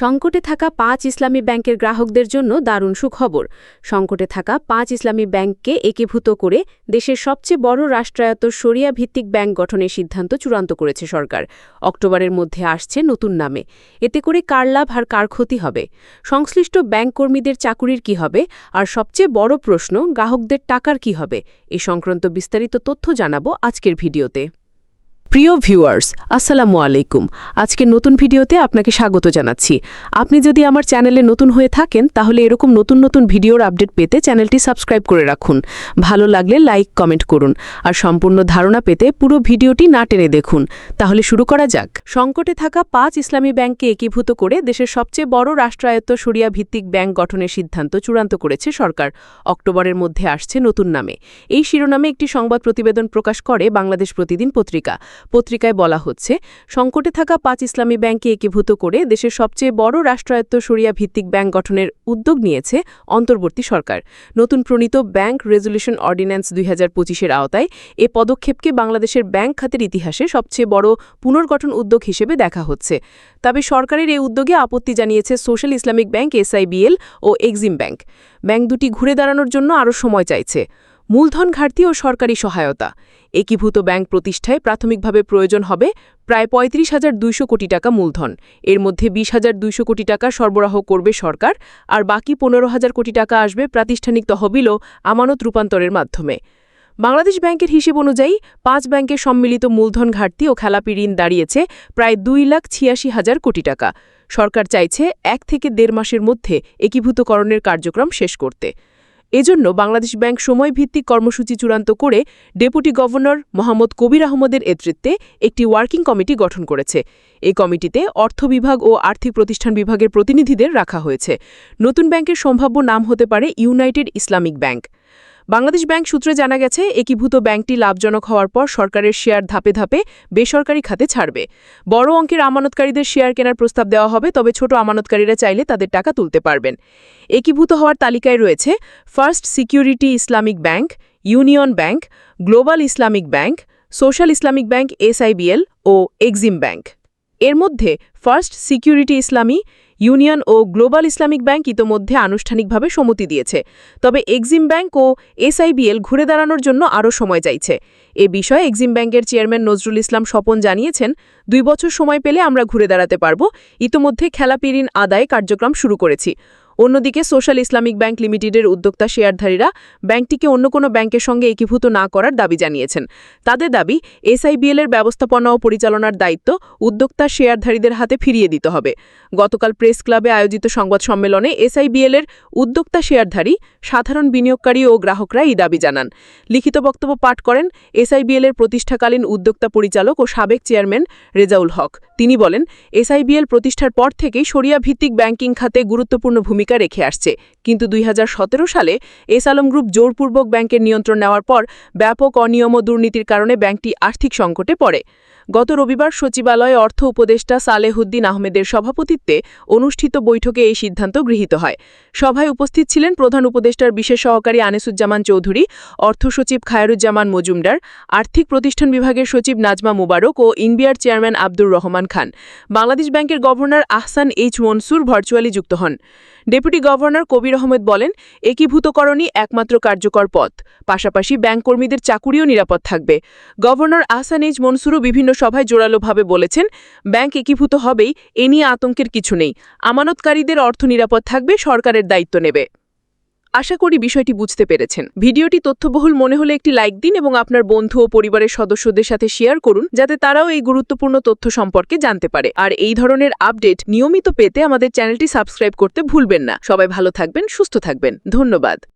সংকটে থাকা পাঁচ ইসলামী ব্যাংকের গ্রাহকদের জন্য দারুণ সুখবর। সংকটে থাকা পাঁচ ইসলামী ব্যাংককে একীভূত করে দেশের সবচেয়ে বড় রাষ্ট্রায়ত্ত শরিয়া ভিত্তিক ব্যাংক গঠনের সিদ্ধান্ত চূড়ান্ত করেছে সরকার। অক্টোবরের মধ্যে আসছে নতুন নামে। এতে করে কার লাভ আর কার ক্ষতি হবে? সংশ্লিষ্ট ব্যাংক কর্মীদের চাকুরির কি হবে? আর সবচেয়ে বড় প্রশ্ন, গ্রাহকদের টাকার কি হবে? এ সংক্রান্ত বিস্তারিত তথ্য জানাব আজকের ভিডিওতে। প্রিয় ভিউয়ার্স, আসসালামু আলাইকুম। আজকে নতুন ভিডিওতে আপনাকে স্বাগত জানাচ্ছি। আপনি যদি আমার চ্যানেলে নতুন হয়ে থাকেন, তাহলে এরকম নতুন নতুন ভিডিওর আপডেট পেতে চ্যানেলটি সাবস্ক্রাইব করে রাখুন। ভালো লাগলে লাইক, কমেন্ট করুন। আর সম্পূর্ণ ধারণা পেতে পুরো ভিডিওটি না টেনে দেখুন। তাহলে শুরু করা যাক। সংকটে থাকা পাঁচ ইসলামী ব্যাংককে একীভূত করে দেশের সবচেয়ে বড় রাষ্ট্রায়ত্ত সরিয়া ভিত্তিক ব্যাংক গঠনের সিদ্ধান্ত চূড়ান্ত করেছে সরকার। অক্টোবরের মধ্যে আসছে নতুন নামে। এই শিরোনামে একটি সংবাদ প্রতিবেদন প্রকাশ করে বাংলাদেশ প্রতিদিন পত্রিকা। পত্রিকায় বলা হচ্ছে, সংকটে থাকা পাঁচ ইসলামী ব্যাংকে একীভূত করে দেশের সবচেয়ে বড় রাষ্ট্রায়ত্ত সরিয়া ভিত্তিক ব্যাংক গঠনের উদ্যোগ নিয়েছে অন্তর্বর্তী সরকার। নতুন প্রণীত ব্যাংক রেজলিউশন অর্ডিন্যান্স দুই হাজার আওতায় এ পদক্ষেপকে বাংলাদেশের ব্যাংক খাতের ইতিহাসে সবচেয়ে বড় পুনর্গঠন উদ্যোগ হিসেবে দেখা হচ্ছে। তবে সরকারের এই উদ্যোগে আপত্তি জানিয়েছে সোশ্যাল ইসলামিক ব্যাংক, এসআইবিএল ও এক্সিম ব্যাংক। ব্যাংক দুটি ঘুরে দাঁড়ানোর জন্য আরও সময় চাইছে। মূলধন ঘাটতি ও সরকারি সহায়তা। একীভূত ব্যাংক প্রতিষ্ঠায় প্রাথমিকভাবে প্রয়োজন হবে প্রায় পঁয়ত্রিশ হাজার দুইশো কোটি টাকা মূলধন। এর মধ্যে বিশ হাজার দুইশো কোটি টাকা সরবরাহ করবে সরকার আর বাকি পনেরো হাজার কোটি টাকা আসবে প্রাতিষ্ঠানিক তহবিল ও আমানত রূপান্তরের মাধ্যমে। বাংলাদেশ ব্যাংকের হিসেব অনুযায়ী পাঁচ ব্যাংকের সম্মিলিত মূলধন ঘাটতি ও খেলাপি ঋণ দাঁড়িয়েছে প্রায় দুই লাখ ছিয়াশি হাজার কোটি টাকা। সরকার চাইছে এক থেকে দেড় মাসের মধ্যে একীভূতকরণের কার্যক্রম শেষ করতে। এজন্য বাংলাদেশ ব্যাংক সময়ভিত্তিক কর্মসূচি চূড়ান্ত করে ডেপুটি গভর্নর মোহাম্মদ কবির আহমদের নেতৃত্বে একটি ওয়ার্কিং কমিটি গঠন করেছে। এই কমিটিতে অর্থ বিভাগ ও আর্থিক প্রতিষ্ঠান বিভাগের প্রতিনিধিদের রাখা হয়েছে। নতুন ব্যাংকের সম্ভাব্য নাম হতে পারে United Islamic Bank. Bangladesh Bank সূত্রে জানা গেছে, একীভূত ব্যাংকটি লাভজনক হওয়ার পর সরকারের শেয়ার ধাপে ধাপে বেসরকারি খাতে ছাড়বে। বড় অঙ্কের আমানতকারীদের শেয়ার কেনার প্রস্তাব দেওয়া হবে, তবে ছোট আমানতকারীরা চাইলে তাদের টাকা তুলতে পারবেন। একীভূত হওয়ার তালিকায় রয়েছে, First Security Islamic Bank, Union Bank, Global Islamic Bank, Social Islamic Bank, SIBL ও এক্সিম ব্যাংক। এর মধ্যে ফার্স্ট সিকিউরিটি ইসলামী ইউনিয়ন ও গ্লোবাল ইসলামিক ব্যাংক ইতোমধ্যে আনুষ্ঠানিকভাবে সম্মতি দিয়েছে। তবে এক্সিম ব্যাংক ও এসআইবিএল ঘুরে দাঁড়ানোর জন্য আরও সময় চাইছে। এ বিষয়ে এক্সিম ব্যাংকের চেয়ারম্যান নজরুল ইসলাম স্বপন জানিয়েছেন, দুই বছর সময় পেলে আমরা ঘুরে দাঁড়াতে পারব। ইতোমধ্যে খেলাপি ঋণ আদায় কার্যক্রম শুরু করেছি। অন্যদিকে সোশ্যাল ইসলামিক ব্যাংক লিমিটেডের উদ্যোক্তা শেয়ারধারীরা ব্যাংকটিকে অন্য কোনো ব্যাংকের সঙ্গে একীভূত না করার দাবি জানিয়েছেন। তাদের দাবি, এসআইবিএল এর ব্যবস্থাপনা ও পরিচালনার দায়িত্ব উদ্যোক্তা শেয়ারধারীদের হাতে ফিরিয়ে দিতে হবে। গতকাল প্রেস ক্লাবে আয়োজিত সংবাদ সম্মেলনে এসআইবিএল এর উদ্যোক্তা শেয়ারধারী, সাধারণ বিনিয়োগকারী ও গ্রাহকরা এই দাবি জানান। লিখিত বক্তব্য পাঠ করেন এসআইবিএল এর প্রতিষ্ঠাকালীন উদ্যোক্তা পরিচালক ও সাবেক চেয়ারম্যান রেজাউল হক। তিনি বলেন, এসআইবিএল প্রতিষ্ঠার পর থেকেই সরিয়া ভিত্তিক ব্যাংকিং খাতে গুরুত্বপূর্ণ ভূমিকা রেখে আসছে। কিন্তু দুই হাজার সতেরো সালে এস আলম গ্রুপ জোরপূর্বক ব্যাংকের নিয়ন্ত্রণ নেওয়ার পর ব্যাপক অনিয়ম ও দুর্নীতির কারণে ব্যাংকটি আর্থিক সংকটে পড়ে। গত রবিবার সচিবালয়ে অর্থ উপদেষ্টা সালেহুদ্দিন আহমেদের সভাপতিত্বে অনুষ্ঠিত বৈঠকে এই সিদ্ধান্ত গৃহীত হয়। সভায় উপস্থিত ছিলেন প্রধান উপদেষ্টার বিশেষ সহকারী আনিসুজ্জামান চৌধুরী, অর্থ সচিব খায়রুজ্জামান মজুমদার, আর্থিক প্রতিষ্ঠান বিভাগের সচিব নাজমা মুবারক ও ইনবিআর চেয়ারম্যান আব্দুর রহমান খান। বাংলাদেশ ব্যাংকের governor Ahsan H Mansur virtually যুক্ত হন। ডেপুটি গভর্নর কবির আহমেদ বলেন, একীভূতকরণই একমাত্র কার্যকর পথ। পাশাপাশি ব্যাংক কর্মীদের চাকুরিও নিরাপদ থাকবে। গভর্নর আহসান এইচ মনসুরও বিভিন্ন সভায় জোরালোভাবে বলেছেন, ব্যাংক একীভূত হবেই, এ নিয়ে আতঙ্কের কিছু নেই। আমানতকারীদের অর্থ নিরাপদ থাকবে, সরকারের দায়িত্ব নেবে। আশা করি বিষয়টি বুঝতে পেরেছেন। ভিডিওটি তথ্যবহুল, মনে হলে একটি লাইক দিন এবং আপনার বন্ধু ও পরিবারের সদস্যদের সাথে শেয়ার করুন, যাতে তারাও এই গুরুত্বপূর্ণ তথ্য সম্পর্কে জানতে পারে। আর এই ধরনের আপডেট নিয়মিত পেতে আমাদের চ্যানেলটি সাবস্ক্রাইব করতে ভুলবেন না। সবাই ভালো থাকবেন, সুস্থ থাকবেন। ধন্যবাদ।